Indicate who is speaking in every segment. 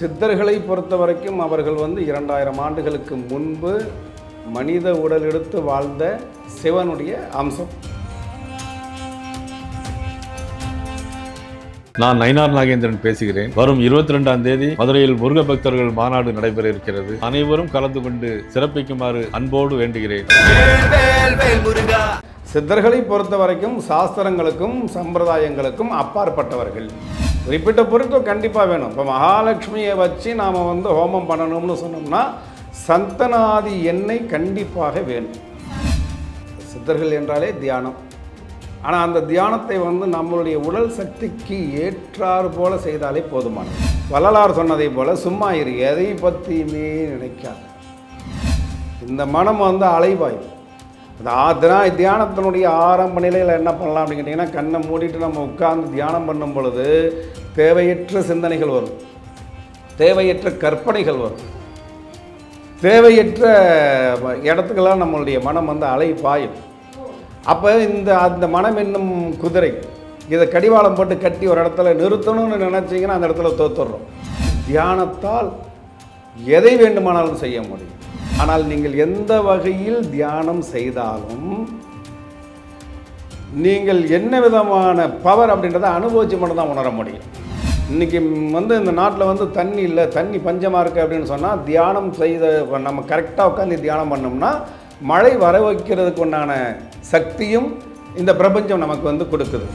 Speaker 1: சித்தர்களை பொறுத்த வரைக்கும் அவர்கள் வந்து இரண்டாயிரம் ஆண்டுகளுக்கு முன்பு மனித உடல் எடுத்து வாழ்ந்த சிவனுடைய அம்சம்.
Speaker 2: நான் நயினார் நாகேந்திரன் பேசுகிறேன். வரும் இருபத்தி ரெண்டாம் தேதி மதுரையில் முருக பக்தர்கள் மாநாடு நடைபெற இருக்கிறது. அனைவரும் கலந்து கொண்டு சிறப்பிக்குமாறு அன்போடு வேண்டுகிறேன்.
Speaker 1: சித்தர்களை பொறுத்த வரைக்கும் சாஸ்திரங்களுக்கும் சம்பிரதாயங்களுக்கும் அப்பாற்பட்டவர்கள். ரிப்பீட்டை பொறுத்தும் கண்டிப்பாக வேணும். இப்போ மகாலட்சுமியை வச்சு நாம் வந்து ஹோமம் பண்ணணும்னு சொன்னோம்னா சந்தனாதி எண்ணெய் கண்டிப்பாக வேணும். சித்தர்கள் என்றாலே தியானம். ஆனால் அந்த தியானத்தை வந்து நம்மளுடைய உடல் சக்திக்கு ஏற்றாறு போல செய்தாலே போதுமானது. வள்ளலார் சொன்னதை போல் சும்மா இரு எதை பற்றியுமே நினைக்காது. இந்த மனம் வந்து அலைவாயும் அந்த ஆ- தியானத்தினுடைய ஆரம்ப நிலையில் என்ன பண்ணலாம் அப்படின்னு கேட்டிங்கன்னா கண்ணை மூடிட்டு நம்ம உட்கார்ந்து தியானம் பண்ணும் பொழுது தேவையற்ற சிந்தனைகள் வரும். தேவையற்ற கற்பனைகள் வரும். தேவையற்ற இடத்துக்கெல்லாம் நம்மளுடைய மனம் வந்து அலை பாயும். அப்போ இந்த அந்த மனம் என்னும் குதிரை இதை கடிவாளம் போட்டு கட்டி ஒரு இடத்துல நிறுத்தணும்னு நினச்சிங்கன்னா அந்த இடத்துல தோத்துடுறோம் தியானத்தால் எதை வேண்டுமானாலும் செய்ய முடியும். ஆனால் நீங்கள் எந்த வகையில் தியானம் செய்தாலும் நீங்கள் என்ன விதமான பவர் அப்படின்றத அனுபவிச்சு மட்டும் தான் உணர முடியும். இன்றைக்கி வந்து இந்த நாட்டில் வந்து தண்ணி இல்லை தண்ணி பஞ்சமாக இருக்குது அப்படின்னு சொன்னால் தியானம் செய்த நம்ம கரெக்டாக உட்காந்து தியானம் பண்ணோம்னா மழை வர வைக்கிறதுக்கு உண்டான சக்தியும் இந்த பிரபஞ்சம் நமக்கு வந்து கொடுக்குது.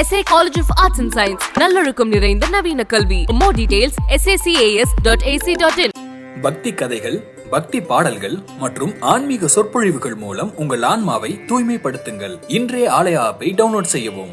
Speaker 3: S A college of arts and science நல்லொழுக்கம் நிறைந்த நவீன கல்வி. More details sacas.ac.in
Speaker 4: பக்தி கதைகள் பக்தி பாடல்கள் மற்றும் ஆன்மீக சொற்பொழிவுகள் மூலம் உங்கள் ஆன்மாவை தூய்மைப்படுத்துங்கள். இன்றைய ஆலய ஆப்பை டவுன்லோட் செய்யவும்.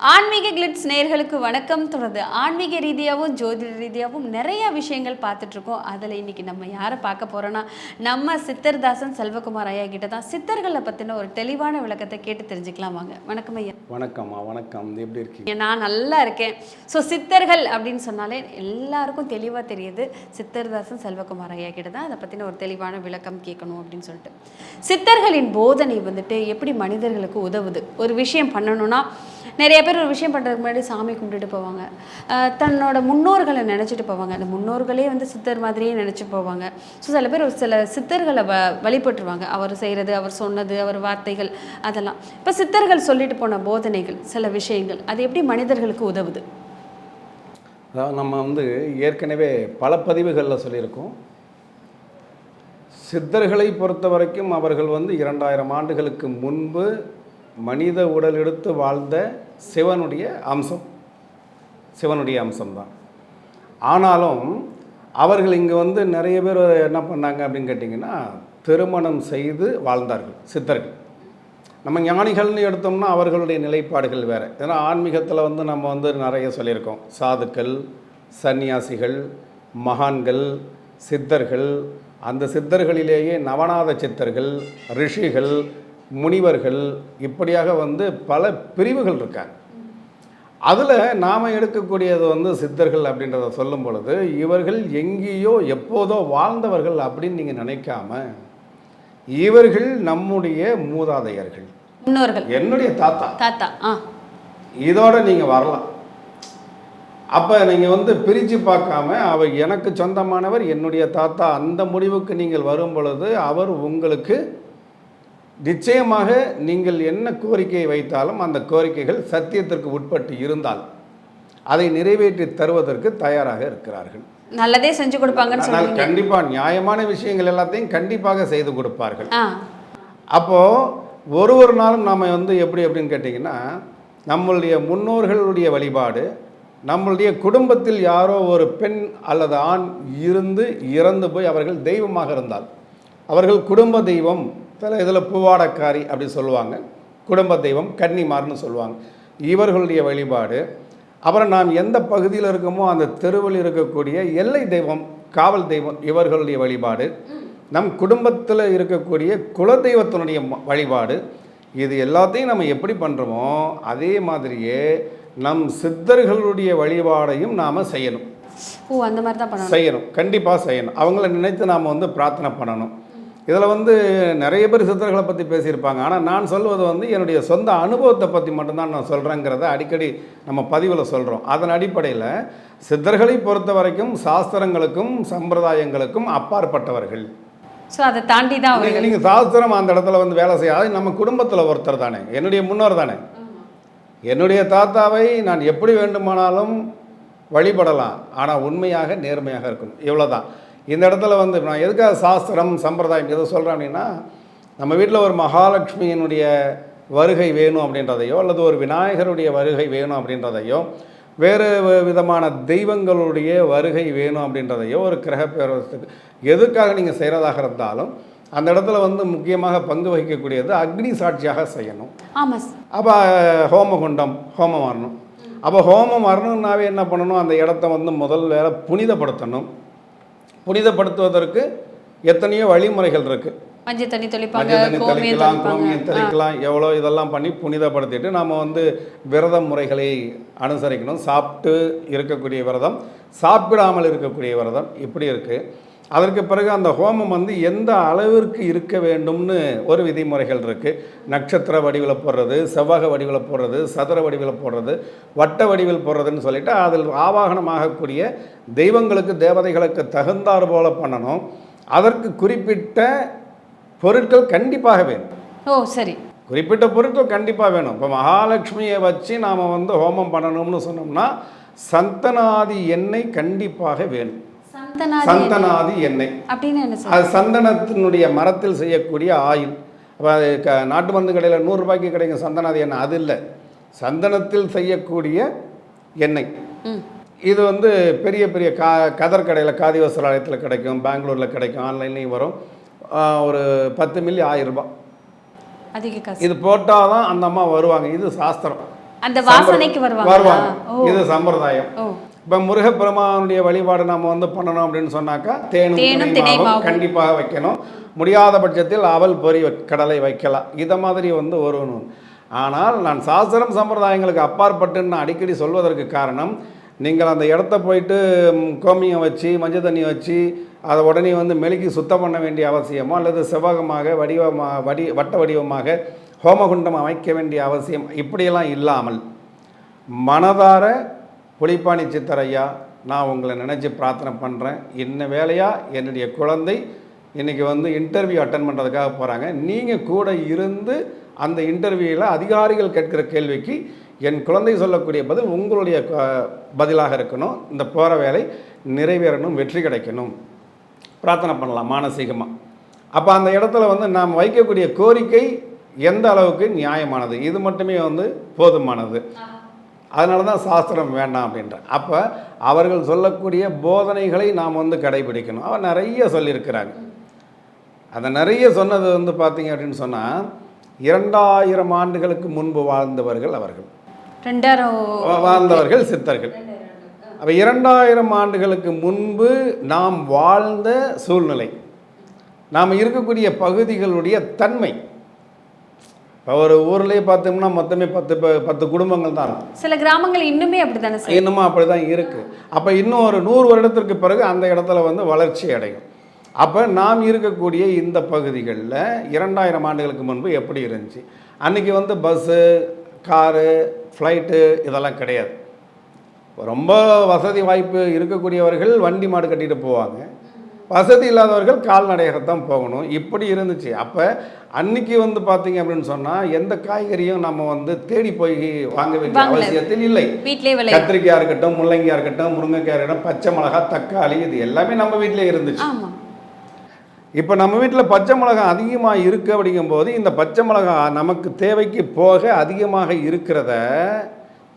Speaker 5: ஆன்மீக கிளிட்ஸ் நேயர்களுக்கு வணக்கம். தொடர்ந்து ஆன்மீக ரீதியாகவும் ஜோதிட ரீதியாகவும் நிறைய விஷயங்கள் பார்த்துட்டு இருக்கோம் அதில் இன்னைக்கு நம்ம யாரை பார்க்க போறோம்னா நம்ம சித்தர்தாசன் செல்வகுமார் ஐயா கிட்ட தான் சித்தர்களை பற்றின ஒரு தெளிவான விளக்கத்தை கேட்டு தெரிஞ்சுக்கலாம் வாங்க. வணக்கம் ஐயா.
Speaker 1: வணக்கம்மா வணக்கம். எப்படி இருக்கீங்க?
Speaker 5: நான் நல்லா இருக்கேன். ஸோ சித்தர்கள் அப்படின்னு சொன்னாலே எல்லாருக்கும் தெளிவாக தெரியுது. சித்தர்தாசன் செல்வகுமார் ஐயா கிட்ட தான் அதை பற்றின ஒரு தெளிவான விளக்கம் கேட்கணும் அப்படின்னு சொல்லிட்டு. சித்தர்களின் போதனை வந்துட்டு எப்படி மனிதர்களுக்கு உதவுது? ஒரு விஷயம் பண்ணணும்னா நிறைய பேர் ஒரு விஷயம் பண்ணுறதுக்கு முன்னாடி சாமி கும்பிட்டுட்டு போவாங்க. தன்னோட முன்னோர்களை நினச்சிட்டு போவாங்க. அந்த முன்னோர்களே வந்து சித்தர் மாதிரியே நினச்சி போவாங்க. ஸோ சில பேர் ஒரு சில சித்தர்களை வ வழிபட்டுருவாங்க. அவர் செய்கிறது அவர் சொன்னது அவர் வார்த்தைகள் அதெல்லாம். இப்போ சித்தர்கள் சொல்லிட்டு போன போதனைகள் சில விஷயங்கள் அது எப்படி மனிதர்களுக்கு உதவுது?
Speaker 1: அதாவது நம்ம வந்து ஏற்கனவே பல பதிவுகளில் சொல்லியிருக்கோம். சித்தர்களை பொறுத்த வரைக்கும் அவர்கள் வந்து இரண்டாயிரம் ஆண்டுகளுக்கு முன்பு மனித உடல் எடுத்து வாழ்ந்த சிவனுடைய அம்சம். சிவனுடைய அம்சம்தான். ஆனாலும் அவர்கள் இங்கே வந்து நிறைய பேர் என்ன பண்ணாங்க அப்படின்னு கேட்டிங்கன்னா திருமணம் செய்து வாழ்ந்தார்கள் சித்தர்கள். நம்ம ஞானிகள்னு எடுத்தோம்னா அவர்களுடைய நிலைப்பாடுகள் வேறு. ஏன்னா ஆன்மீகத்தில் வந்து நம்ம வந்து நிறைய சொல்லியிருக்கோம். சாதுக்கள் சந்நியாசிகள் மகான்கள் சித்தர்கள். அந்த சித்தர்களிலேயே நவநாத சித்தர்கள் ரிஷிகள் முனிவர்கள் இப்படியாக வந்து பல பிரிவுகள் இருக்காங்க. அதில் நாம் எடுக்கக்கூடியது வந்து சித்தர்கள் அப்படின்றத சொல்லும் பொழுது இவர்கள் எங்கேயோ எப்போதோ வாழ்ந்தவர்கள் அப்படின்னு நீங்கள் நினைக்காம இவர்கள் நம்முடைய மூதாதையர்கள்.
Speaker 5: முன்னோர்கள்.
Speaker 1: என்னுடைய தாத்தா.
Speaker 5: தாத்தா
Speaker 1: இதோட நீங்கள் வரலாம். அப்போ நீங்கள் வந்து பிரித்து பார்க்காம அவர் எனக்கு சொந்தமானவர் என்னுடைய தாத்தா அந்த முடிவுக்கு நீங்கள் வரும் பொழுது அவர் உங்களுக்கு நிச்சயமாக நீங்கள் என்ன கோரிக்கையை வைத்தாலும் அந்த கோரிக்கைகள் சத்தியத்திற்கு உட்பட்டு இருந்தால் அதை நிறைவேற்றி தருவதற்கு தயாராக இருக்கிறார்கள்.
Speaker 5: நல்லதே செஞ்சு கொடுப்பாங்கன்னு
Speaker 1: கண்டிப்பாக நியாயமான விஷயங்கள் எல்லாத்தையும் கண்டிப்பாக செய்து கொடுப்பார்கள். அப்போது ஒரு ஒரு நாளும் நாம் வந்து எப்படி அப்படின்னு கேட்டிங்கன்னா நம்மளுடைய முன்னோர்களுடைய வழிபாடு நம்மளுடைய குடும்பத்தில் யாரோ ஒரு பெண் அல்லது ஆண் இருந்து இறந்து போய் அவர்கள் தெய்வமாக இருந்தால் அவர்கள் குடும்ப தெய்வம் சில இதில் பூவாடக்காரி அப்படி சொல்லுவாங்க. குடும்ப தெய்வம் கன்னிமார்னு சொல்லுவாங்க. இவர்களுடைய வழிபாடு அப்புறம் நாம் எந்த பகுதியில் இருக்கோமோ அந்த தெருவில் இருக்கக்கூடிய எல்லை தெய்வம் காவல் தெய்வம் இவர்களுடைய வழிபாடு. நம் குடும்பத்தில் இருக்கக்கூடிய குலதெய்வத்தினுடைய வழிபாடு. இது எல்லாத்தையும் நம்ம எப்படி பண்ணுறோமோ அதே மாதிரியே நம் சித்தர்களுடைய வழிபாடையும் நாம் செய்யணும்.
Speaker 5: ஓ அந்த மாதிரி தான்
Speaker 1: செய்யணும். கண்டிப்பாக செய்யணும். அவங்கள நினைத்து நாம் வந்து பிரார்த்தனை பண்ணணும். இதில் வந்து நிறைய பேர் சித்தர்களை பற்றி பேசியிருப்பாங்க. ஆனால் நான் சொல்வது வந்து என்னுடைய சொந்த அனுபவத்தை பற்றி மட்டும்தான் நான் சொல்கிறேங்கிறத அடிக்கடி நம்ம பதிவில் சொல்கிறோம் அதன் அடிப்படையில் சித்தர்களை பொறுத்த வரைக்கும் சாஸ்திரங்களுக்கும் சம்பிரதாயங்களுக்கும் அப்பாற்பட்டவர்கள்.
Speaker 5: ஸோ அதை தாண்டி தான்
Speaker 1: நீங்கள் சாஸ்திரம் அந்த இடத்துல வந்து வேலை செய்யாது நம்ம குடும்பத்தில் ஒருத்தர் தானே. என்னுடைய முன்னோர் தானே. என்னுடைய தாத்தாவை நான் எப்படி வேண்டுமானாலும் வழிபடலாம். ஆனால் உண்மையாக நேர்மையாக இருக்கணும் இவ்வளோதான் இந்த இடத்துல வந்து நான் எதுக்காக சாஸ்திரம் சம்பிரதாயம் எது சொல்கிறேன் அப்படின்னா நம்ம வீட்டில் ஒரு மகாலட்சுமியினுடைய வருகை வேணும் அப்படின்றதையோ அல்லது ஒரு விநாயகருடைய வருகை வேணும் அப்படின்றதையோ வேறு விதமான தெய்வங்களுடைய வருகை வேணும் அப்படின்றதையோ ஒரு கிரக பேரவசத்துக்கு எதுக்காக நீங்கள் செய்கிறதாக இருந்தாலும் அந்த இடத்துல வந்து முக்கியமாக பங்கு வகிக்கக்கூடியது அக்னி சாட்சியாக செய்யணும்.
Speaker 5: ஆமாம்
Speaker 1: அப்போ ஹோமகுண்டம் ஹோமம் வரணும் அப்போ ஹோமம் வரணுன்னாவே என்ன பண்ணணும்? அந்த இடத்த வந்து முதல் வேலை புனிதப்படுத்தணும். புனிதப்படுத்துவதற்கு எத்தனையோ வழிமுறைகள் இருக்குது
Speaker 5: மஞ்சள் தண்ணி தெளிப்பாங்க
Speaker 1: தெளிக்கலாம் கோமியம் தெளிக்கலாம் எவ்வளோ இதெல்லாம் பண்ணி புனிதப்படுத்திட்டு நம்ம வந்து விரத முறைகளை அனுசரிக்கணும். சாப்பிட்டு இருக்கக்கூடிய விரதம் சாப்பிடாமல் இருக்கக்கூடிய விரதம் இப்படி இருக்குது அதற்கு பிறகு அந்த ஹோமம் வந்து எந்த அளவிற்கு இருக்க வேண்டும்னு ஒரு விதிமுறைகள் இருக்குது நட்சத்திர வடிவில் போடுறது செவ்வக வடிவில் போடுறது சதுர வடிவில் போடுறது வட்ட வடிவில் போடுறதுன்னு சொல்லிட்டு அதில் ஆவாகனமாகக்கூடிய தெய்வங்களுக்கு தேவதைகளுக்கு தகுந்தாறு போல பண்ணணும். அதற்கு குறிப்பிட்ட பொருட்கள் கண்டிப்பாக வேணும்.
Speaker 5: ஓ சரி.
Speaker 1: குறிப்பிட்ட பொருட்கள் கண்டிப்பாக வேணும். இப்போ மகாலட்சுமியை வச்சு நாம் வந்து ஹோமம் பண்ணணும்னு சொன்னோம்னா சந்தனாதி எண்ணெய் கண்டிப்பாக வேணும்.
Speaker 5: சந்தனாதி
Speaker 1: எண்ணெய்
Speaker 5: அப்படின்னு
Speaker 1: அது சந்தனத்தினுடைய மரத்தில் செய்யக்கூடிய ஆயில். அப்போ அது க நாட்டு மருந்து கடையில் நூறுரூபாய்க்கு கிடைக்கும் சந்தனாதி எண்ணெய். அது இல்லை. சந்தனத்தில் செய்யக்கூடிய எண்ணெய். இது வந்து பெரிய பெரிய கா கதர் கடையில் காதி வஸ்திராலயத்தில் கிடைக்கும் பெங்களூரில் கிடைக்கும் ஆன்லைன்லேயும் வரும். ஒரு பத்து மில்லி ஆயிரம் ரூபாய்.
Speaker 5: அதிக
Speaker 1: இது போட்டால் தான் அந்த அம்மா வருவாங்க. இது சாஸ்திரம்.
Speaker 5: அந்த வாசனைக்கு வருவாங்க.
Speaker 1: இது சம்பிரதாயம். இப்போ முருகப்பெருமானுடைய வழிபாடு நம்ம வந்து பண்ணணும் அப்படின்னு சொன்னாக்கா தேனும்
Speaker 5: தேனும்
Speaker 1: தினை மாவும்
Speaker 5: தினை
Speaker 1: கண்டிப்பாக வைக்கணும். முடியாத பட்சத்தில் அவல் பொறி வ- கடலை வைக்கலாம். இதை மாதிரி வந்து ஒரு ஆனால் நான் சாஸ்திரம் சம்பிரதாயங்களுக்கு அப்பாற்பட்டுன்னு நான் அடிக்கடி சொல்வதற்கு காரணம் நீங்கள் அந்த இடத்த போயிட்டு கோமியம் வச்சு மஞ்சள் தண்ணி வச்சு அதை உடனே வந்து மெழுகி சுத்தம் பண்ண வேண்டிய அவசியமோ அல்லது செவ்வகமாக வடிவமாக வடி வட்ட வடிவமாக ஹோமகுண்டம் அமைக்க வேண்டிய அவசியம் இப்படியெல்லாம் இல்லாமல் மனதார புலிப்பாணி சித்தரையா நான் உங்களை நினச்சி பிரார்த்தனை பண்ணுறேன் என்ன வேலையாக என்னுடைய குழந்தை இன்றைக்கி வந்து இன்டர்வியூ அட்டன் பண்ணுறதுக்காக போகிறாங்க நீங்கள் கூட இருந்து அந்த இன்டர்வியூவில் அதிகாரிகள் கேட்குற கேள்விக்கு என் குழந்தை சொல்லக்கூடிய பதில் உங்களுடைய க- பதிலாக இருக்கணும். இந்த போகிற வேலை நிறைவேறணும் வெற்றி கிடைக்கணும். பிரார்த்தனை பண்ணலாம் மானசீகமாக அப்போ அந்த இடத்துல வந்து நாம் வைக்கக்கூடிய கோரிக்கை எந்த அளவுக்கு நியாயமானது? இது மட்டுமே வந்து போதுமானது. அதனால தான் சாஸ்திரம் வேண்டாம் அப்படின்ற அப்போ அவர்கள் சொல்லக்கூடிய போதனைகளை நாம் வந்து கடைபிடிக்கணும். அவர் நிறைய சொல்லியிருக்கிறாங்க அந்த நிறைய சொன்னது வந்து பார்த்தீங்க அப்படின்னு சொன்னால் இரண்டாயிரம் ஆண்டுகளுக்கு முன்பு வாழ்ந்தவர்கள் அவர்கள். வாழ்ந்தவர்கள் சித்தர்கள். அப்போ இரண்டாயிரம் ஆண்டுகளுக்கு முன்பு நாம் வாழ்ந்த சூழ்நிலை நாம் இருக்கக்கூடிய பகுதிகளுடைய தன்மை இப்போ ஒரு ஊர்லேயே பார்த்தோம்னா மொத்தமே பத்து பத்து குடும்பங்கள் தான் இருக்கும்.
Speaker 5: சில கிராமங்கள் இன்னுமே அப்படித்தானே சார்?
Speaker 1: இன்னமும் அப்படி தான் இருக்குது அப்போ இன்னும் ஒரு நூறு வருடத்திற்கு பிறகு அந்த இடத்துல வந்து வளர்ச்சி அடையும். அப்போ நாம் இருக்கக்கூடிய இந்த பகுதிகளில் இரண்டாயிரம் ஆண்டுகளுக்கு முன்பு எப்படி இருந்துச்சு? அன்றைக்கி வந்து பஸ்ஸு காரு ஃப்ளைட்டு இதெல்லாம் கிடையாது. ரொம்ப வசதி வாய்ப்பு இருக்கக்கூடியவர்கள் வண்டி மாடு கட்டிட்டு போவாங்க. வசதி இல்லாதவர்கள் கால்நடையாகத்தான் போகணும். இப்படி இருந்துச்சு. அப்போ அன்னைக்கு வந்து பார்த்தீங்க அப்படின்னு சொன்னால் எந்த காய்கறியும் நம்ம வந்து தேடி போய் வாங்க வேண்டிய. அவசியத்தில் இல்லை. கத்திரிக்காய் இருக்கட்டும் முள்ளங்கியாக இருக்கட்டும் முருங்கைக்காய் இருக்கட்டும் பச்சை மிளகா தக்காளி இது எல்லாமே நம்ம வீட்டிலே இருந்துச்சு. இப்போ நம்ம வீட்டில் பச்சை மிளகாய் அதிகமாக இருக்குது அப்படிங்கும்போது இந்த பச்சை மிளகாய் நமக்கு தேவைக்கு போக அதிகமாக இருக்கிறத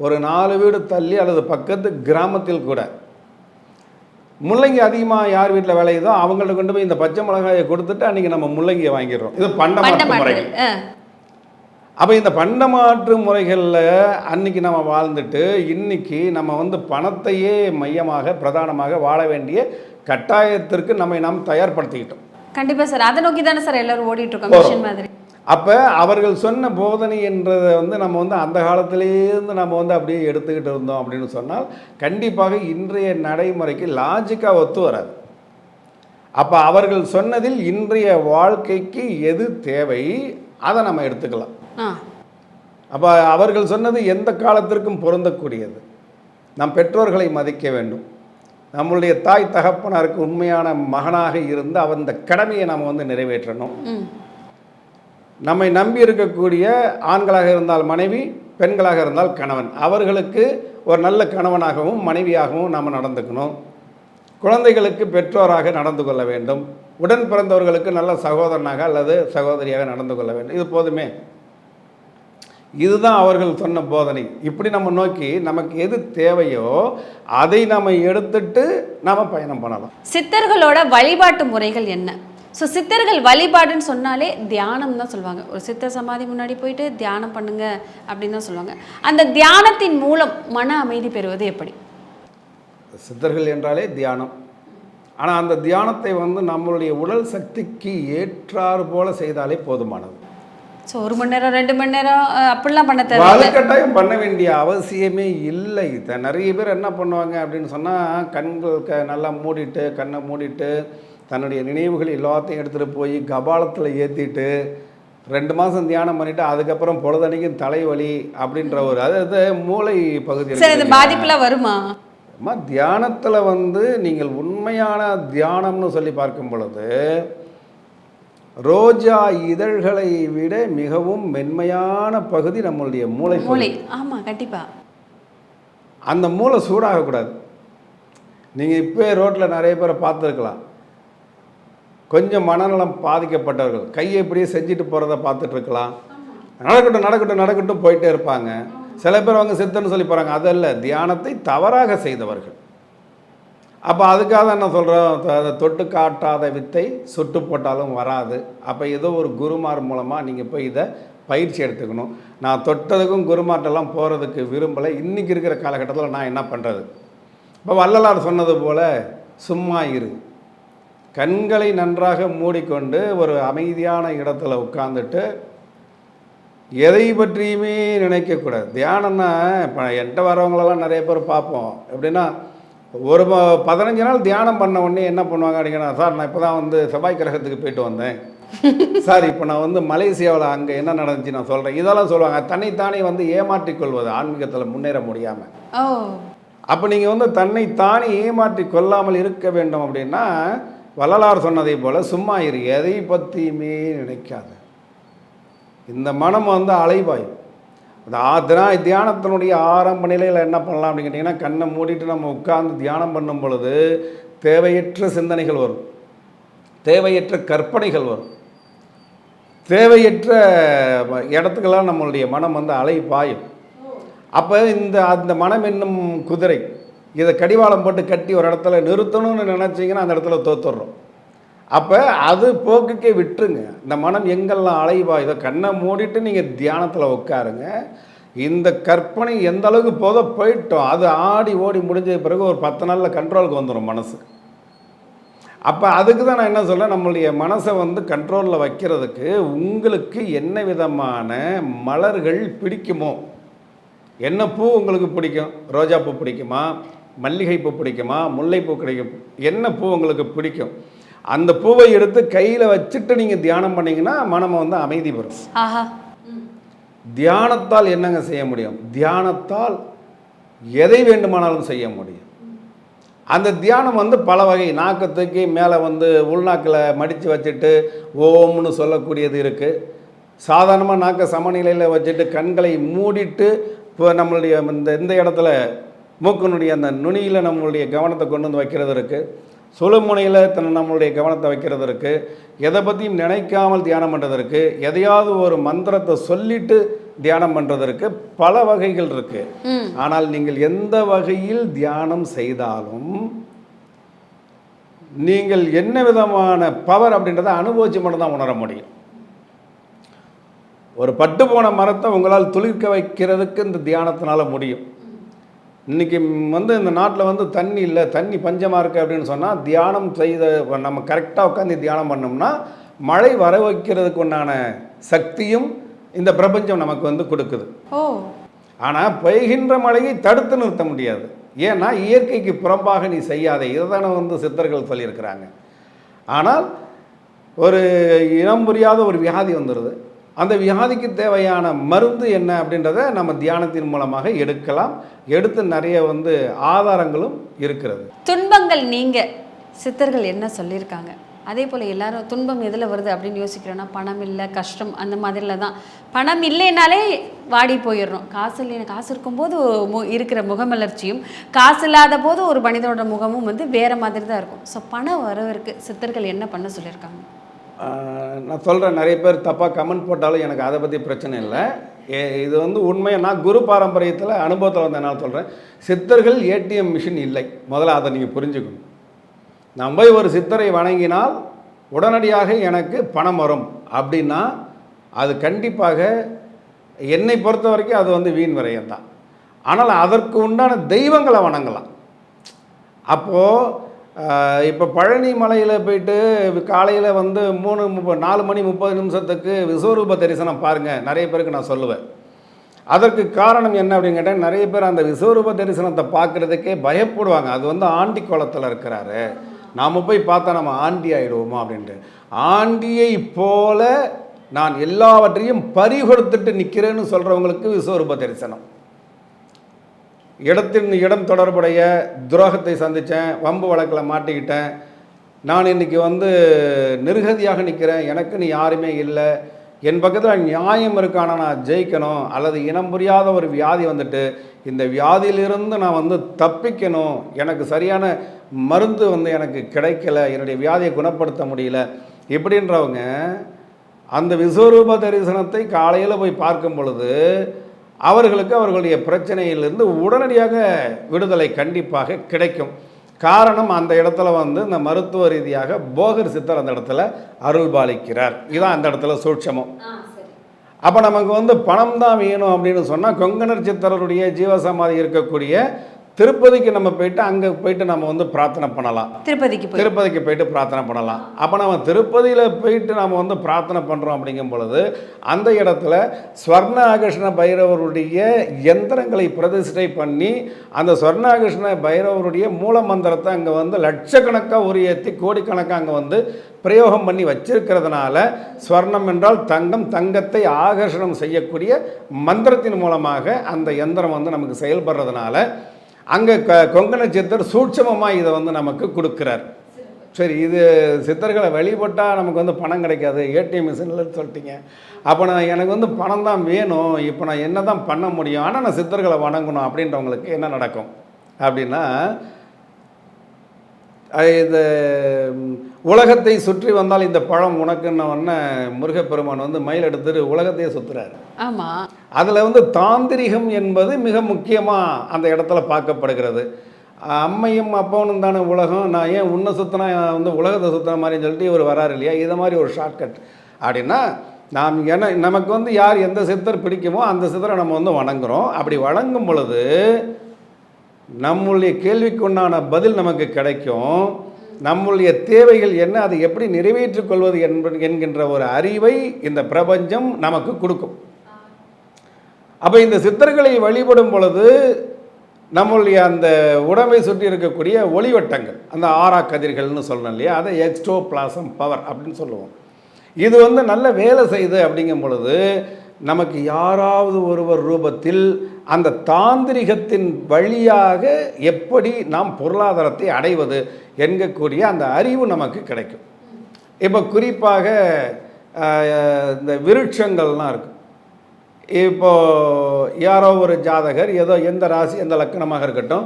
Speaker 1: ஒரு நாலு வீடு தள்ளி அல்லது பக்கத்து கிராமத்தில் கூட முள்ளங்கி அதிகமாக யார் வீட்டில் விளையுதோ அவங்கள்ட்ட கொண்டு போய் இந்த பச்சை மிளகாயை கொடுத்துட்டு அன்றைக்கி நம்ம முள்ளங்கியை வாங்கிடுறோம். இது பண்டமாற்று முறை
Speaker 5: பண்டமாற்று ஆ.
Speaker 1: அப்போ இந்த பண்டமாற்று முறைகளில் அன்னைக்கு நம்ம வாழ்ந்துட்டு இன்னைக்கு நம்ம வந்து பணத்தையே மையமாக பிரதானமாக வாழ வேண்டிய கட்டாயத்திற்கு நம்மை நாம் தயார்படுத்திக்கிட்டோம்.
Speaker 5: கண்டிப்பா சார். அதை நோக்கி தானே சார் எல்லாரும் ஓடிட்டு இருக்கோம். மிஷன் மாதிரி.
Speaker 1: அப்போ அவர்கள் சொன்ன போதனை என்றதை வந்து நம்ம வந்து அந்த காலத்திலேருந்து நம்ம வந்து அப்படியே எடுத்துக்கிட்டு இருந்தோம் அப்படின்னு சொன்னால் கண்டிப்பாக இன்றைய நடைமுறைக்கு லாஜிக்காக ஒத்து வராது. அப்போ அவர்கள் சொன்னதில் இன்றைய வாழ்க்கைக்கு எது தேவை அதை நம்ம எடுத்துக்கலாம். அப்போ அவர்கள் சொன்னது எந்த காலத்திற்கும் பொருந்தக்கூடியது. நம் பெற்றோர்களை மதிக்க வேண்டும். நம்மளுடைய தாய் தகப்பனாருக்கு உண்மையான மகனாக இருந்து அவன் இந்த கடமையை நாம் வந்து நிறைவேற்றணும். நம்மை நம்பி இருக்கக்கூடிய ஆண்களாக இருந்தால் மனைவி பெண்களாக இருந்தால் கணவன். அவர்களுக்கு ஒரு நல்ல கணவனாகவும் மனைவியாகவும் நாம் நடந்துக்கணும். குழந்தைகளுக்கு பெற்றோராக நடந்து கொள்ள வேண்டும். உடன் பிறந்தவர்களுக்கு நல்ல சகோதரனாக அல்லது சகோதரியாக நடந்து கொள்ள வேண்டும். இது போதுமே. இதுதான் அவர்கள் சொன்ன போதனை. இப்படி நம்ம நோக்கி நமக்கு எது தேவையோ அதை நம்ம எடுத்துட்டு நாம் பயணம் பண்ணலாம்.
Speaker 5: சித்தர்களோட வழிபாட்டு முறைகள் என்ன? ஸோ சித்தர்கள் வழிபாடுன்னு சொன்னாலே தியானம் தான் சொல்லுவாங்க ஒரு சித்தர் சமாதி முன்னாடி போயிட்டு தியானம் பண்ணுங்க அப்படின்னு தான் சொல்லுவாங்க அந்த தியானத்தின் மூலம் மன அமைதி பெறுவது எப்படி?
Speaker 1: சித்தர்கள் என்றாலே தியானம். ஆனால் அந்த தியானத்தை வந்து நம்மளுடைய உடல் சக்திக்கு ஏற்றாறு போல செய்தாலே போதுமானது.
Speaker 5: ஸோ ஒரு மணி நேரம் ரெண்டு மணி நேரம் அப்படிலாம் பண்ண தேவை
Speaker 1: வலுக்கட்டாயம் பண்ண வேண்டிய அவசியமே இல்லை. இத நிறைய பேர் என்ன பண்ணுவாங்க அப்படின்னு சொன்னால் கண்கள் க நல்லா மூடிட்டு கண்ணை மூடிட்டு தன்னுடைய நினைவுகள் எல்லாத்தையும் எடுத்துகிட்டு போய் கபாலத்தில் ஏற்றிட்டு ரெண்டு மாதம் தியானம் பண்ணிவிட்டு அதுக்கப்புறம் பொழுதனைக்கும் தலைவலி அப்படின்ற ஒரு அதாவது மூளை பகுதி
Speaker 5: சரி இந்த
Speaker 1: இருக்குது
Speaker 5: பாதிப்புலாம் வருமா?
Speaker 1: அம்மா தியானத்தில் வந்து நீங்கள் உண்மையான தியானம்னு சொல்லி பார்க்கும் பொழுது ரோஜா இதழ்களை விட மிகவும் மென்மையான பகுதி நம்மளுடைய மூளை.
Speaker 5: மூளை. ஆமா கண்டிப்பா.
Speaker 1: அந்த மூளை சூடாகக்கூடாது. நீங்கள் இப்போ ரோட்டில் நிறைய பேரை பார்த்துருக்கலாம். கொஞ்சம் மனநலம் பாதிக்கப்பட்டவர்கள். கையை இப்படியே செஞ்சுட்டு போகிறத பார்த்துட்டு இருக்கலாம் நடக்கட்டும் நடக்கட்டும் நடக்கட்டும் போயிட்டே இருப்பாங்க. சில பேர் அவங்க சித்தன்னு சொல்லி போகிறாங்க அதல்ல தியானத்தை தவறாக செய்தவர்கள். அப்போ அதுக்காக என்ன சொல்கிறோம் அதை தொட்டு காட்டாத வித்தை சுட்டு போட்டாலும் வராது. அப்போ ஏதோ ஒரு குருமார் மூலமாக நீங்கள் போய் இதை பயிற்சி எடுத்துக்கணும். நான் தொட்டதுக்கும் குருமார்ட்டெல்லாம் போகிறதுக்கு விரும்பலை. இன்றைக்கி இருக்கிற காலகட்டத்தில் நான் என்ன பண்ணுறது இப்போ வள்ளலார் சொன்னது போல் சும்மா இரு. கண்களை நன்றாக மூடிக்கொண்டு ஒரு அமைதியான இடத்துல உட்காந்துட்டு எதை பற்றியுமே நினைக்கக்கூடாது. தியானம்னா இப்போ என்கிட்ட வரவங்களெல்லாம் நிறைய பேர் பார்ப்போம். எப்படின்னா ஒரு பதினஞ்சு நாள் தியானம் பண்ண உடனே என்ன பண்ணுவாங்க அப்படிங்கன்னா சார் நான் இப்போ தான் வந்து செவ்வாய் கிரகத்துக்கு போயிட்டு வந்தேன். சார் இப்போ நான் வந்து மலேசியாவில் அங்கே என்ன நடந்துச்சு நான் சொல்கிறேன் இதெல்லாம் சொல்லுவாங்க. தன்னைத்தானே வந்து ஏமாற்றிக் கொள்வது ஆன்மீகத்தில் முன்னேற முடியாமல் அப்போ நீங்கள் வந்து தன்னை தானே ஏமாற்றி கொள்ளாமல் இருக்க வேண்டும் அப்படின்னா வள்ளலார் சொன்னதை போல் சும்மா இரு எதை பற்றியுமே நினைக்காத. இந்த மனம் வந்து அலைவாயும் அந்த ஆ- தினா- தியானத்தினுடைய ஆரம்ப நிலையில் என்ன பண்ணலாம்? அப்படின்னு கேட்டிங்கன்னா கண்ணை மூடிட்டு நம்ம உட்கார்ந்து தியானம் பண்ணும் பொழுது தேவையற்ற சிந்தனைகள் வரும். தேவையற்ற கற்பனைகள் வரும். தேவையற்ற இடத்துக்கெல்லாம் நம்மளுடைய மனம் வந்து அலை பாயும் அப்போ இந்த அந்த மனம் என்னும் குதிரை இதை கடிவாளம் போட்டு கட்டி ஒரு இடத்துல நிறுத்தணும்னு நினச்சிங்கன்னா அந்த இடத்துல தோத்துடுறோம். அப்போ அது போக்குக்கே விட்டுருங்க. இந்த மனம் எங்கெல்லாம் அலைவா இதை கண்ணை மூடிட்டு நீங்கள் தியானத்தில் உட்காருங்க. இந்த கற்பனை எந்த அளவுக்கு போதோ போயிட்டோம். அது ஆடி ஓடி முடிஞ்ச பிறகு ஒரு பத்து நாளில் கண்ட்ரோலுக்கு வந்துடும் மனசு. அப்போ அதுக்கு தான் நான் என்ன சொல்கிறேன் நம்மளுடைய மனசை வந்து கண்ட்ரோலில் வைக்கிறதுக்கு உங்களுக்கு என்ன விதமான மலர்கள் பிடிக்குமோ என்ன பூ உங்களுக்கு பிடிக்கும்? ரோஜா பூ பிடிக்குமா? மல்லிகை பூ பிடிக்குமா? முல்லைப்பூ கிடைக்கும். என்ன பூ உங்களுக்கு பிடிக்கும்? அந்த பூவை எடுத்து கையில் வச்சுட்டு நீங்கள் தியானம் பண்ணீங்கன்னா மனம் வந்து அமைதி பெறும் தியானத்தால் என்னங்க செய்ய முடியும்? தியானத்தால் எதை வேண்டுமானாலும் செய்ய முடியும். அந்த தியானம் வந்து பல வகை. நாக்கத்துக்கு மேலே வந்து உள்நாக்கில் மடித்து வச்சுட்டு ஓம்னு சொல்லக்கூடியது இருக்குது சாதாரணமாக நாக்க சமநிலையில் வச்சுட்டு கண்களை மூடிட்டு இப்போ நம்மளுடைய இந்த இந்த இடத்துல மூக்கினுடைய அந்த நுனியில் நம்மளுடைய கவனத்தை கொண்டு வந்து வைக்கிறது இருக்குது சுழுமுனையில் தன் நம்மளுடைய கவனத்தை வைக்கிறது இருக்குது எதை பற்றியும் நினைக்காமல் தியானம் பண்ணுறதற்கு எதையாவது ஒரு மந்திரத்தை சொல்லிட்டு தியானம் பண்ணுறதற்கு பல வகைகள் இருக்குது ஆனால் நீங்கள் எந்த வகையில் தியானம் செய்தாலும் நீங்கள் என்ன விதமான பவர் அப்படின்றத அனுபவிச்சு மட்டும் தான் உணர முடியும். ஒரு பட்டு போன மரத்தை உங்களால் துளிர்க்க வைக்கிறதுக்கு இந்த தியானத்தினால முடியும். இன்னைக்கு வந்து இந்த நாட்டில் வந்து தண்ணி இல்லை தண்ணி பஞ்சமாக இருக்குது அப்படின்னு சொன்னால் தியானம் செய்த நம்ம கரெக்டாக உட்காந்து தியானம் பண்ணோம்னா மழை வர வைக்கிறதுக்கு உண்டான சக்தியும் இந்த பிரபஞ்சம் நமக்கு வந்து கொடுக்குது. ஆனால் பெய்கின்ற மழையை தடுத்து நிறுத்த முடியாது. ஏன்னா இயற்கைக்கு புறம்பாக நீ செய்யாதே. இதை தானே வந்து சித்தர்கள் சொல்லியிருக்கிறாங்க. ஆனால் ஒரு இனம் புரியாத ஒரு வியாதி வந்துடுது அந்த வியாதிக்கு தேவையான மருந்து என்ன அப்படின்றத நம்ம தியானத்தின் மூலமாக எடுக்கலாம். எடுத்து நிறைய வந்து ஆதாரங்களும் இருக்கிறது.
Speaker 5: துன்பங்கள் நீங்க. சித்தர்கள் என்ன சொல்லியிருக்காங்க? அதே போல் எல்லாரும் துன்பம் எதில் வருது அப்படின்னு யோசிக்கிறோன்னா பணம் இல்லை கஷ்டம் அந்த மாதிரில தான். பணம் இல்லைனாலே வாடி போயிடுறோம் காசு இல்லை காசு இருக்கும்போது மு இருக்கிற முகமலர்ச்சியும் காசு இல்லாத போது ஒரு மனிதனோட முகமும் வந்து வேறு மாதிரி தான் இருக்கும். ஸோ பணம் வரவருக்கு சித்தர்கள் என்ன பண்ண சொல்லியிருக்காங்க?
Speaker 1: நான் சொல்கிறேன் நிறைய பேர் தப்பாக கமெண்ட் போட்டாலும் எனக்கு அதை பற்றி பிரச்சனை இல்லை. ஏ- இது வந்து உண்மையை நான் குரு பாரம்பரியத்தில் அனுபவத்தில் வந்ததுனால சொல்கிறேன் சித்தர்கள் ஏடிஎம் மிஷின் இல்லை. முதல்ல அதை நீங்கள் புரிஞ்சுக்கணும். நான் போய் ஒரு சித்தரை வணங்கினால் உடனடியாக எனக்கு பணம் வரும். அப்படின்னா அது கண்டிப்பாக என்னை பொறுத்த வரைக்கும் அது வந்து வீண் விரயம் தான் ஆனால் அதற்கு உண்டான தெய்வங்களை வணங்கலாம். அப்போது இப்போ பழனி மலையில் போயிட்டு காலையில் வந்து மூணு முப்ப நாலு மணி முப்பது நிமிஷத்துக்கு விஸ்வரூப தரிசனம் பாருங்கள் நிறைய பேருக்கு நான் சொல்லுவேன். அதற்கு காரணம் என்ன அப்படின்னு கேட்டால் நிறைய பேர் அந்த விஸ்வரூப தரிசனத்தை பார்க்குறதுக்கே பயப்படுவாங்க. அது வந்து ஆண்டி கோலத்தில் இருக்கிறாரு. நாம் போய் பார்த்தா நம்ம ஆண்டி ஆகிடுவோமா அப்படின்ட்டு. ஆண்டியை போல நான் எல்லாவற்றையும் பறிகொடுத்துட்டு நிற்கிறேன்னு சொல்கிறவங்களுக்கு விஸ்வரூப தரிசனம். இடத்தின் இடம் தொடர்புடைய துரோகத்தை சந்தித்தேன் வம்பு வழக்கில் மாட்டிக்கிட்டேன். நான் இன்றைக்கி வந்து நிர்கதியாக நிற்கிறேன். எனக்குன்னு யாருமே இல்லை. என் பக்கத்தில் நியாயம் இருக்கான நான் ஜெயிக்கணும். அல்லது இனம் புரியாத ஒரு வியாதி வந்துட்டு இந்த வியாதியிலிருந்து நான் வந்து தப்பிக்கணும். எனக்கு சரியான மருந்து வந்து எனக்கு கிடைக்கல. என்னுடைய வியாதியை குணப்படுத்த முடியல. இப்படின்றவங்க அந்த விஸ்வரூப தரிசனத்தை காலையில் போய் பார்க்கும் பொழுது அவர்களுக்கு அவர்களுடைய பிரச்சனையிலிருந்து உடனடியாக விடுதலை கண்டிப்பாக கிடைக்கும். காரணம் அந்த இடத்துல வந்து இந்த மருத்துவ ரீதியாக போகர் சித்தர் அந்த இடத்துல அருள் பாலிக்கிறார். இதான் அந்த இடத்துல சூட்சமம். அப்போ நமக்கு வந்து பணம் தான் வேணும் அப்படின்னு சொன்னால் கொங்கணர் சித்தருடைய ஜீவசமாதி இருக்கக்கூடிய திருப்பதிக்கு நம்ம போயிட்டு அங்கே போயிட்டு நம்ம வந்து பிரார்த்தனை பண்ணலாம்.
Speaker 5: திருப்பதிக்கு
Speaker 1: திருப்பதிக்கு போயிட்டு பிரார்த்தனை பண்ணலாம். அப்போ நம்ம திருப்பதியில் போயிட்டு நம்ம வந்து பிரார்த்தனை பண்ணுறோம் அப்படிங்கும் பொழுது அந்த இடத்துல ஸ்வர்ண ஆகர்ஷண பைரவருடைய யந்திரங்களை பிரதிஷ்டை பண்ணி அந்த ஸ்வர்ண ஆகர்ஷண பைரவருடைய மூல மந்திரத்தை அங்கே வந்து லட்சக்கணக்காக ஒரு ஏற்றி கோடிக்கணக்காக அங்கே வந்து பிரயோகம் பண்ணி வச்சிருக்கிறதுனால ஸ்வர்ணம் என்றால் தங்கம் தங்கத்தை ஆகர்ஷணம் செய்யக்கூடிய மந்திரத்தின் மூலமாக அந்த யந்திரம் வந்து நமக்கு செயல்படுறதுனால அங்கே க கொங்கண சித்தர் சூட்சமமாக இதை வந்து நமக்கு கொடுக்குறார். சரி இது சித்தர்களை வழிபட்டால் நமக்கு வந்து பணம் கிடைக்காது. ஏடிஎம் மிஷினில் சொல்லிட்டீங்க. அப்போ நான் எனக்கு வந்து பணம் தான் வேணும். இப்போ நான் என்ன தான் பண்ண முடியும்? ஆனால் நான் சித்தர்களை வணங்கணும் அப்படின்றவங்களுக்கு என்ன நடக்கும்? அப்படின்னா இது உலகத்தை சுற்றி வந்தால் இந்த பழம் உனக்குன்ன உடனே முருகப்பெருமான் வந்து மயில் எடுத்துட்டு உலகத்தையே சுற்றுறாரு
Speaker 5: ஆமாம்
Speaker 1: அதில் வந்து தாந்திரிகம் என்பது மிக முக்கியமாக அந்த இடத்துல பார்க்கப்படுகிறது. அம்மையும் அப்பவனும் தானே உலகம். நான் ஏன் உன்னை சுற்றினா வந்து உலகத்தை சுற்றுற மாதிரின்னு சொல்லிட்டு இவர் வராரு இல்லையா? இதை மாதிரி ஒரு ஷார்ட்கட் அப்படின்னா நாம் என்ன நமக்கு வந்து யார் எந்த சித்தர் பிடிக்குமோ அந்த சித்தரை நம்ம வந்து வணங்குறோம். அப்படி வணங்கும் பொழுது நம்முடைய கேள்விக்கு உண்டான பதில் நமக்கு கிடைக்கும். நம்முடைய தேவைகள் என்ன அதை எப்படி நிறைவேற்றிக் கொள்வது என்ப என்கின்ற ஒரு அறிவை இந்த பிரபஞ்சம் நமக்கு கொடுக்கும். அப்போ இந்த சித்தர்களை வழிபடும் பொழுது நம்மளுடைய அந்த உடம்பை சுற்றி இருக்கக்கூடிய ஒளிவட்டங்கள் அந்த ஆறா கதிர்கள்னு சொல்லணும் இல்லையா அதை எக்ஸ்ட்ரோ பிளாசம் பவர் அப்படின்னு சொல்லுவோம். இது வந்து நல்ல வேலை செய்யுது அப்படிங்கும் பொழுது நமக்கு யாராவது ஒருவர் ரூபத்தில் அந்த தாந்திரிகத்தின் வழியாக எப்படி நாம் பொருளாதாரத்தை அடைவது என்கக்கூடிய அந்த அறிவு நமக்கு கிடைக்கும். இப்போ குறிப்பாக இந்த விருட்சங்கள்லாம் இருக்கும் இப்போ யாரோ ஒரு ஜாதகர் ஏதோ எந்த ராசி எந்த லக்கணமாக இருக்கட்டும்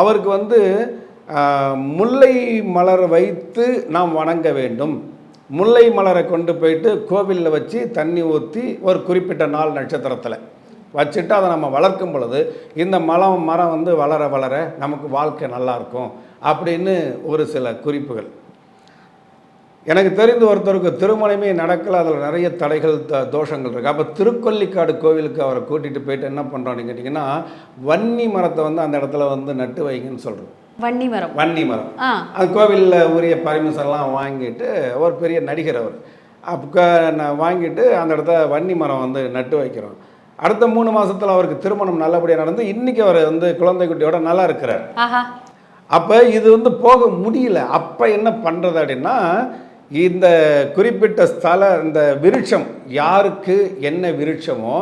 Speaker 1: அவருக்கு வந்து முல்லை மலர் வைத்து நாம் வணங்க வேண்டும். முல்லை மலரை கொண்டு போயிட்டு கோவிலில் வச்சு தண்ணி ஊற்றி ஒரு குறிப்பிட்ட நாள் நட்சத்திரத்தில். வச்சுட்டு அதை நம்ம வளர்க்கும் பொழுது இந்த மரம் மரம் வந்து வளர வளர நமக்கு வாழ்க்கை நல்லா இருக்கும் அப்படின்னு ஒரு சில குறிப்புகள். எனக்கு தெரிந்த ஒருத்தருக்கு திருமணமே நடக்கல அதில் நிறைய தடைகள் த தோஷங்கள் இருக்குது அப்போ திருக்கொல்லிக்காடு கோவிலுக்கு அவரை கூட்டிகிட்டு போயிட்டு என்ன பண்ணுறோன்னு கேட்டிங்கன்னா வன்னி மரத்தை வந்து அந்த இடத்துல வந்து நட்டு வைங்கன்னு சொல்கிறோம்
Speaker 5: வன்னி மரம்.
Speaker 1: வன்னி மரம்.
Speaker 5: ஆ.
Speaker 1: அந்த கோவிலில் உரிய பர்மிஷன்லாம் வாங்கிட்டு ஒரு பெரிய நடிகர் அவர். அப்போ நான் வாங்கிட்டு அந்த இடத்துல வன்னி மரம் வந்து நட்டு வைக்கிறோம். அடுத்த மூணு மாசத்துல அவருக்கு திருமணம் நல்லபடியாக நடந்து இன்றைக்கி அவர் வந்து குழந்தை குட்டியோட நல்லா இருக்கிறார். அப்போ இது வந்து போக முடியல. அப்போ என்ன பண்ணுறது அப்படின்னா இந்த குறிப்பிட்ட ஸ்தல இந்த விருட்சம் யாருக்கு என்ன விருட்சமோ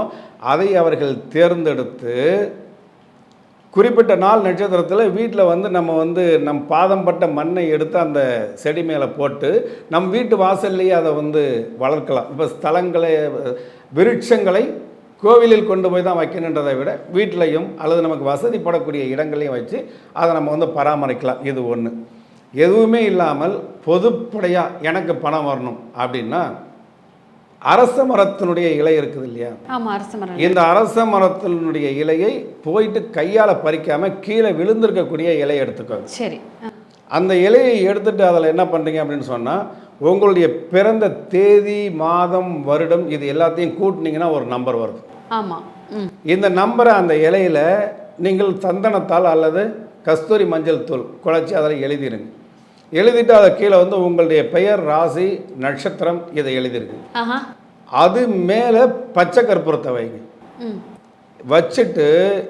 Speaker 1: அதை அவர்கள் தேர்ந்தெடுத்து குறிப்பிட்ட நாள் நட்சத்திரத்தில் வீட்டில் வந்து நம்ம வந்து நம் பாதம் பட்ட மண்ணை எடுத்து அந்த செடி மேலே போட்டு நம் வீட்டு வாசல்லையே அதை வந்து வளர்க்கலாம். இப்போ ஸ்தலங்களை விருட்சங்களை கோவிலில் கொண்டு போய் தான் வைக்கணுன்றதை விட வீட்டிலையும் அல்லது நமக்கு வசதிப்படக்கூடிய இடங்களையும் வச்சு அதை நம்ம வந்து பராமரிக்கலாம். இது ஒன்று எதுவுமே இல்லாமல் பொதுப்படையாக எனக்கு பணம் வரணும் அப்படின்னா அரச மரத்தினுடைய இலை இருக்குது இல்லையா? இந்த அரச மரத்தினுடைய இலையை போயிட்டு கையால் பறிக்காம கீழே விழுந்திருக்கக்கூடிய இலையை எடுத்துக்கோங்க.
Speaker 5: சரி.
Speaker 1: அந்த இலையை எடுத்துட்டு அதில் என்ன பண்ணுறீங்க அப்படின்னு சொன்னால் உங்களுடைய பிறந்த தேதி மாதம் வருடம் இது எல்லாத்தையும் கூட்டினீங்கன்னா ஒரு நம்பர் வருது.
Speaker 5: ஆமா. ம்.
Speaker 1: இந்த நம்பரை அந்த இலையில நீங்கள் சந்தனத்தால் அல்லது கஸ்தூரி மஞ்சள் தூள் குழச்சி அதில் எழுதிடுங்க எழுதிட்டு அதை கீழே வந்து உங்களுடைய பெயர் ராசி நட்சத்திரம் இதை எழுதிருக்கு அது மேலே பச்சை கற்பூரத்தை வைங்க. வச்சுட்டு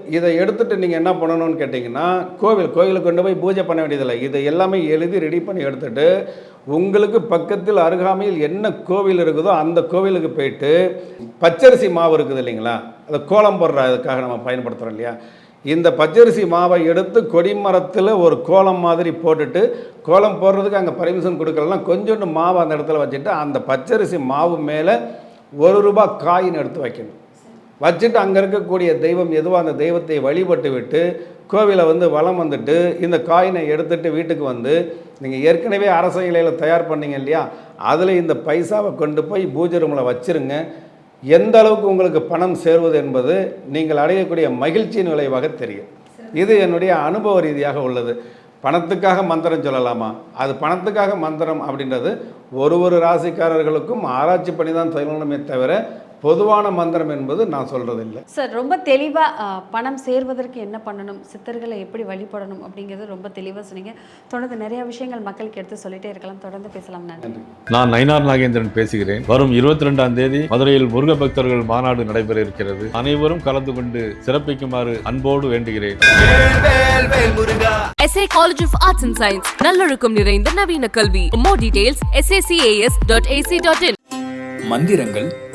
Speaker 1: இதை எடுத்துட்டு நீங்கள் என்ன பண்ணணும்னு கேட்டிங்கன்னா கோவில் கோவிலுக்கு கொண்டு போய் பூஜை பண்ண வேண்டியதில்லை. இதை எல்லாமே எழுதி ரெடி பண்ணி எடுத்துட்டு உங்களுக்கு பக்கத்தில் அருகாமையில் என்ன கோவில் இருக்குதோ அந்த கோவிலுக்கு போயிட்டு பச்சரிசி மாவு இருக்குது இல்லைங்களா? அதை கோலம் போடுற அதுக்காக நம்ம பயன்படுத்துகிறோம் இல்லையா? இந்த பச்சரிசி மாவை எடுத்து கொடிமரத்தில் ஒரு கோலம் மாதிரி போட்டுட்டு கோலம் போடுறதுக்கு அங்கே பர்மிஷன் கொடுக்கலாம் கொஞ்சோண்டு மாவு அந்த இடத்துல வச்சுட்டு அந்த பச்சரிசி மாவு மேலே ஒரு ரூபாய் காயின் எடுத்து வைக்கணும். வச்சுட்டு அங்கே இருக்கக்கூடிய தெய்வம் எதுவோ அந்த தெய்வத்தை வழிபட்டு விட்டு கோவிலை வந்து வளம் வந்துட்டு இந்த காயினை எடுத்துட்டு வீட்டுக்கு வந்து நீங்கள் ஏற்கனவே அரச இலையில் தயார் பண்ணீங்க இல்லையா? அதில் இந்த பைசாவை கொண்டு போய் பூஜை ரூமில் வச்சிருங்க. எந்த அளவுக்கு உங்களுக்கு பணம் சேர்வது என்பது நீங்கள் அடையக்கூடிய மகிழ்ச்சியின் விளைவாக தெரியும். இது என்னுடைய அனுபவ ரீதியாக உள்ளது. பணத்துக்காக மந்திரம் சொல்லலாமா? அது பணத்துக்காக மந்திரம் அப்படின்றது ஒரு ஒரு ராசிக்காரர்களுக்கும் ஆராய்ச்சி பண்ணி தான் சொல்லணுமே தவிர பொதுவான மந்திரம் என்பது நான் சொல்கிறது இல்லை
Speaker 5: சார் ரொம்ப தெளிவாக பணம் சேர்வதற்கு என்ன பண்ணணும் சித்தர்களை எப்படி வழிபடணும் அப்படிங்கிறது ரொம்ப தெளிவாக சொன்னீங்க. தொடர்ந்து நிறைய விஷயங்கள் மக்களுக்கு எடுத்து சொல்லிட்டே இருக்கலாம். தொடர்ந்து பேசலாம். நன்றி.
Speaker 2: நான் நயினார் நாகேந்திரன் பேசுகிறேன். வரும் இருபத்தி ரெண்டாம் தேதி மதுரையில் முருக பக்தர்கள் மாநாடு நடைபெற இருக்கிறது. அனைவரும் கலந்து கொண்டு சிறப்பிக்குமாறு அன்போடு வேண்டுகிறேன்.
Speaker 3: SA College of Arts and Science. நல்லொழுக்கம் நிறைந்த நவீன கல்வி. More details sacas.ac.in
Speaker 4: மந்திரங்கள்